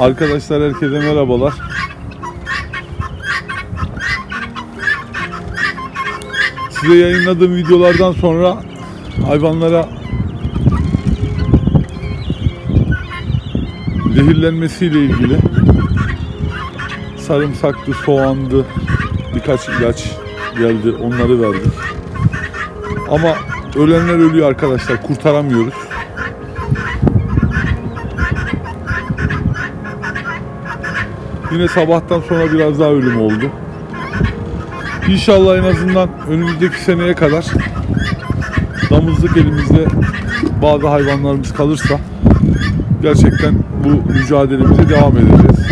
Arkadaşlar herkese merhabalar. Size yayınladığım videolardan sonra hayvanlara zehirlenmesiyle ilgili sarımsaktı, soğandı, birkaç ilaç geldi. Onları verdik. Ama ölenler ölüyor arkadaşlar. Kurtaramıyoruz. Yine sabahtan sonra biraz daha ölüm oldu. İnşallah en azından önümüzdeki seneye kadar damızlık elimizde bazı hayvanlarımız kalırsa gerçekten bu mücadelemize devam edeceğiz.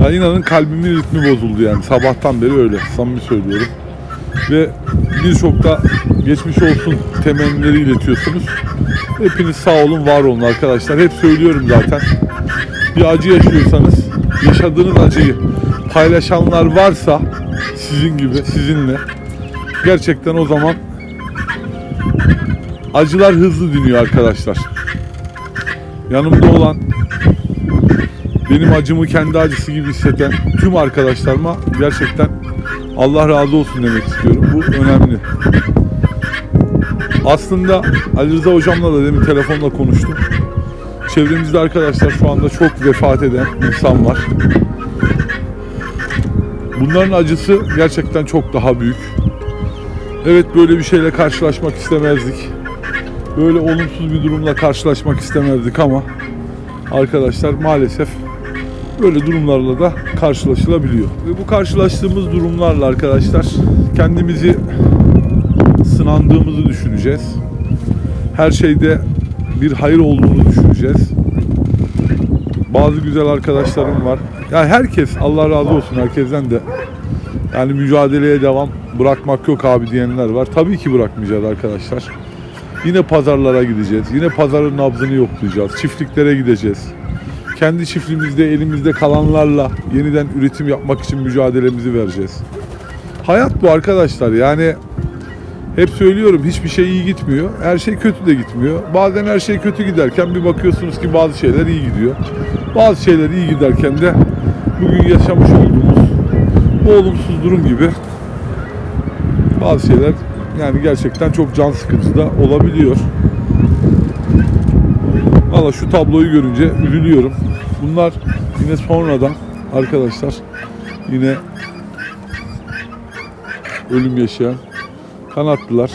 Ya inanın kalbimin ritmi bozuldu yani sabahtan beri öyle samimi söylüyorum. Ve birçok da geçmiş olsun temennileri iletiyorsunuz. Hepiniz sağ olun var olun arkadaşlar. Hep söylüyorum zaten. Bir acı yaşıyorsanız yaşadığınız acıyı paylaşanlar varsa sizin gibi sizinle gerçekten o zaman acılar hızlı dönüyor arkadaşlar. Yanımda olan benim acımı kendi acısı gibi hisseden tüm arkadaşlarıma gerçekten Allah razı olsun demek istiyorum. Bu önemli. Aslında Ali Rıza hocamla da demin telefonla konuştum. Çevremizde arkadaşlar şu anda çok vefat eden insan var. Bunların acısı gerçekten çok daha büyük. Evet böyle bir şeyle karşılaşmak istemezdik. Böyle olumsuz bir durumla karşılaşmak istemezdik ama arkadaşlar maalesef böyle durumlarla da karşılaşılabiliyor. Ve bu karşılaştığımız durumlarla arkadaşlar kendimizi sınandığımızı düşüneceğiz. Her şeyde bir hayır olduğunu düşüneceğiz. Bazı güzel arkadaşlarım var. Ya herkes Allah razı olsun herkesten de. Yani mücadeleye devam bırakmak yok abi diyenler var. Tabii ki bırakmayacağız arkadaşlar. Yine pazarlara gideceğiz. Yine pazarın nabzını yoklayacağız. Çiftliklere gideceğiz. Kendi çiftliğimizde elimizde kalanlarla yeniden üretim yapmak için mücadelemizi vereceğiz. Hayat bu arkadaşlar. Yani hep söylüyorum hiçbir şey iyi gitmiyor. Her şey kötü de gitmiyor. Bazen her şey kötü giderken bir bakıyorsunuz ki bazı şeyler iyi gidiyor. Bazı şeyler iyi giderken de bugün yaşamış olduğumuz bu olumsuz durum gibi bazı şeyler yani gerçekten çok can sıkıcı da olabiliyor. Valla şu tabloyu görünce üzülüyorum. Bunlar yine sonradan arkadaşlar yine ölüm yaşayan kanatlılar.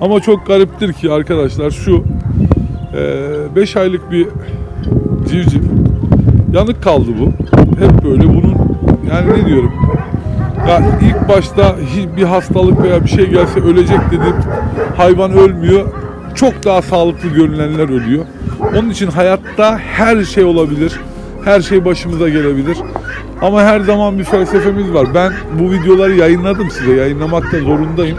Ama çok gariptir ki arkadaşlar şu 5 aylık bir civciv yanık kaldı bu. Hep böyle bunun yani ne diyorum ya ilk başta bir hastalık veya bir şey gelse ölecek dedim. Hayvan ölmüyor. Çok daha sağlıklı görünenler ölüyor. Onun için hayatta her şey olabilir. Her şey başımıza gelebilir. Ama her zaman bir felsefemiz var. Ben bu videoları yayınladım size. Yayınlamakta zorundayım.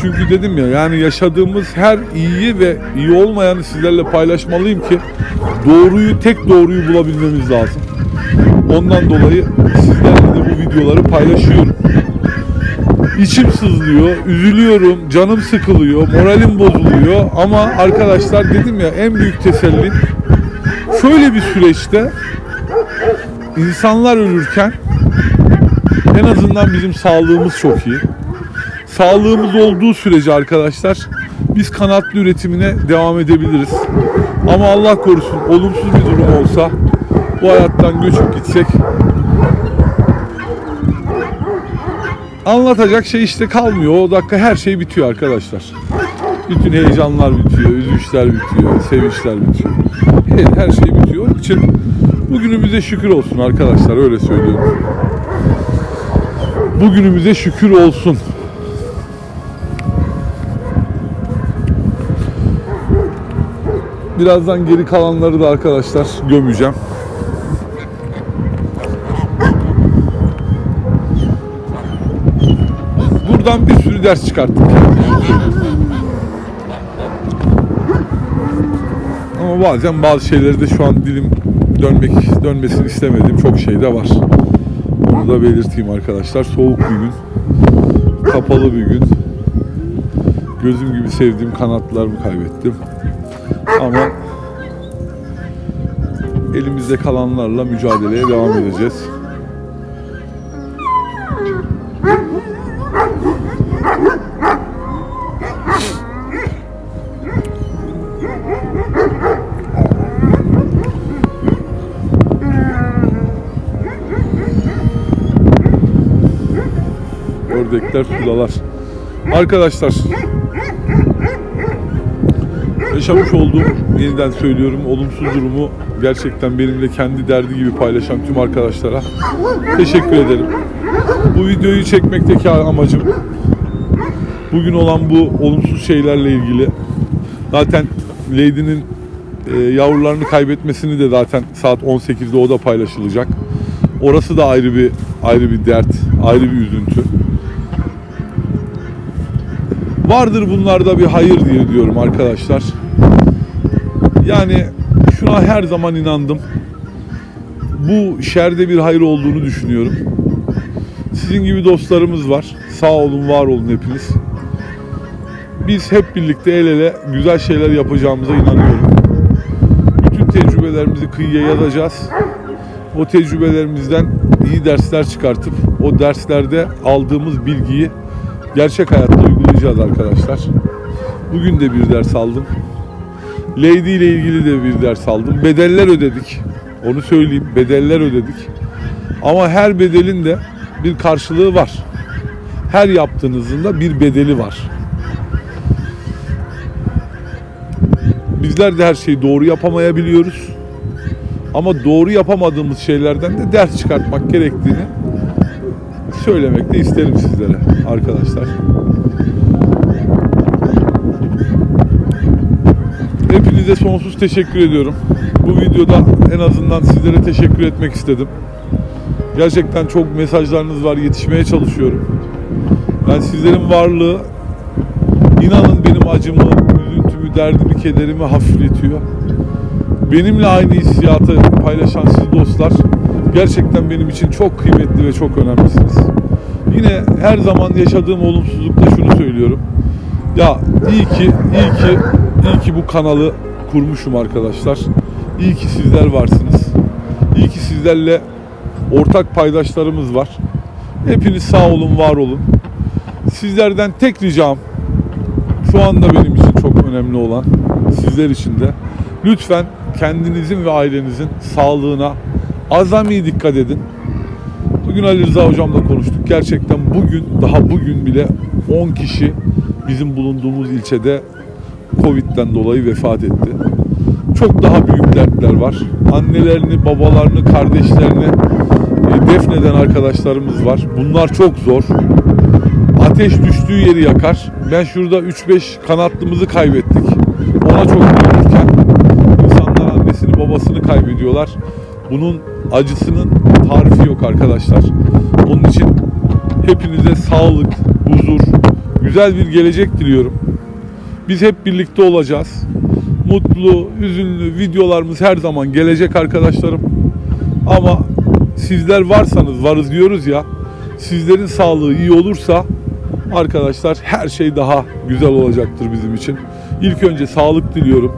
Çünkü dedim ya yani yaşadığımız her iyiyi ve iyi olmayanı sizlerle paylaşmalıyım ki doğruyu tek doğruyu bulabilmemiz lazım. Ondan dolayı sizlerle de bu videoları paylaşıyorum. İçim sızlıyor, üzülüyorum, canım sıkılıyor, moralim bozuluyor ama arkadaşlar dedim ya en büyük teselli şöyle bir süreçte insanlar ölürken en azından bizim sağlığımız çok iyi. Sağlığımız olduğu sürece arkadaşlar biz kanatlı üretimine devam edebiliriz. Ama Allah korusun olumsuz bir durum olsa bu hayattan göçüp gitsek anlatacak şey işte kalmıyor. O dakika her şey bitiyor arkadaşlar. Bütün heyecanlar bitiyor, üzüntüler bitiyor, sevinçler bitiyor. Her, her şey bitiyor. Onun için bugünümüze şükür olsun arkadaşlar öyle söylüyorum. Bugünümüze şükür olsun. Birazdan geri kalanları da arkadaşlar gömeceğim. Buradan bir sürü ders çıkarttık. Ama bazen bazı şeyleri de şu an dilim dönmek dönmesini istemediğim çok şey de var. Onu da belirteyim arkadaşlar. Soğuk bir gün. Kapalı bir gün. Gözüm gibi sevdiğim kanatlarımı kaybettim. Ama elimizde kalanlarla mücadeleye devam edeceğiz. Ördekler sudalar. Arkadaşlar yaşamış olduğum yeniden söylüyorum olumsuz durumu gerçekten benimle kendi derdi gibi paylaşan tüm arkadaşlara teşekkür ederim. Bu videoyu çekmekteki amacım bugün olan bu olumsuz şeylerle ilgili zaten Lady'nin e, yavrularını kaybetmesini de zaten saat 18'de o da paylaşılacak. Orası da ayrı bir ayrı bir dert, ayrı bir üzüntü. Vardır bunlarda bir hayır diye diyorum arkadaşlar. Yani şuna her zaman inandım. Bu şerde bir hayır olduğunu düşünüyorum. Sizin gibi dostlarımız var. Sağ olun, var olun hepiniz. Biz hep birlikte el ele güzel şeyler yapacağımıza inanıyorum. Bütün tecrübelerimizi kıyıya yazacağız. O tecrübelerimizden iyi dersler çıkartıp o derslerde aldığımız bilgiyi gerçek hayatta uygulayacağız arkadaşlar. Bugün de bir ders aldım. Lady ile ilgili de bir ders aldım. Bedeller ödedik. Onu söyleyeyim. Bedeller ödedik. Ama her bedelin de bir karşılığı var. Her yaptığınızın da bir bedeli var. Bizler de her şeyi doğru yapamayabiliyoruz. Ama doğru yapamadığımız şeylerden de ders çıkartmak gerektiğini söylemek de isterim sizlere arkadaşlar. Hepinize sonsuz teşekkür ediyorum. Bu videoda en azından sizlere teşekkür etmek istedim. Gerçekten çok mesajlarınız var, yetişmeye çalışıyorum. Ben sizlerin varlığı inanın benim acımı, üzüntümü, derdimi, kederimi hafifletiyor. Benimle aynı hissiyatı paylaşan siz dostlar gerçekten benim için çok kıymetli ve çok önemlisiniz. Yine her zaman yaşadığım olumsuzlukta şunu söylüyorum. Ya iyi ki, iyi ki, iyi ki bu kanalı kurmuşum arkadaşlar. İyi ki sizler varsınız. İyi ki sizlerle ortak paydaşlarımız var. Hepiniz sağ olun, var olun. Sizlerden tek ricam şu anda benim için çok önemli olan sizler için de lütfen kendinizin ve ailenizin sağlığına azami dikkat edin. Bugün Ali Rıza hocamla konuştuk. Gerçekten bugün daha bugün bile 10 kişi bizim bulunduğumuz ilçede Covid'den dolayı vefat etti. Çok daha büyük dertler var. Annelerini, babalarını, kardeşlerini e, defneden arkadaşlarımız var. Bunlar çok zor. Ateş düştüğü yeri yakar. Ben şurada 3-5 kanatlımızı kaybettik. Ona çok üzülürken insanlar annesini babasını kaybediyorlar. Bunun acısının tarifi yok arkadaşlar. Onun için hepinize sağlık, huzur, güzel bir gelecek diliyorum. Biz hep birlikte olacağız. Mutlu, hüzünlü videolarımız her zaman gelecek arkadaşlarım. Ama sizler varsanız varız diyoruz ya. Sizlerin sağlığı iyi olursa arkadaşlar her şey daha güzel olacaktır bizim için. İlk önce sağlık diliyorum.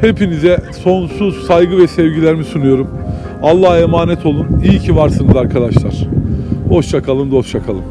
Hepinize sonsuz saygı ve sevgilerimi sunuyorum. Allah'a emanet olun. İyi ki varsınız arkadaşlar. Hoşça kalın, dostça kalın.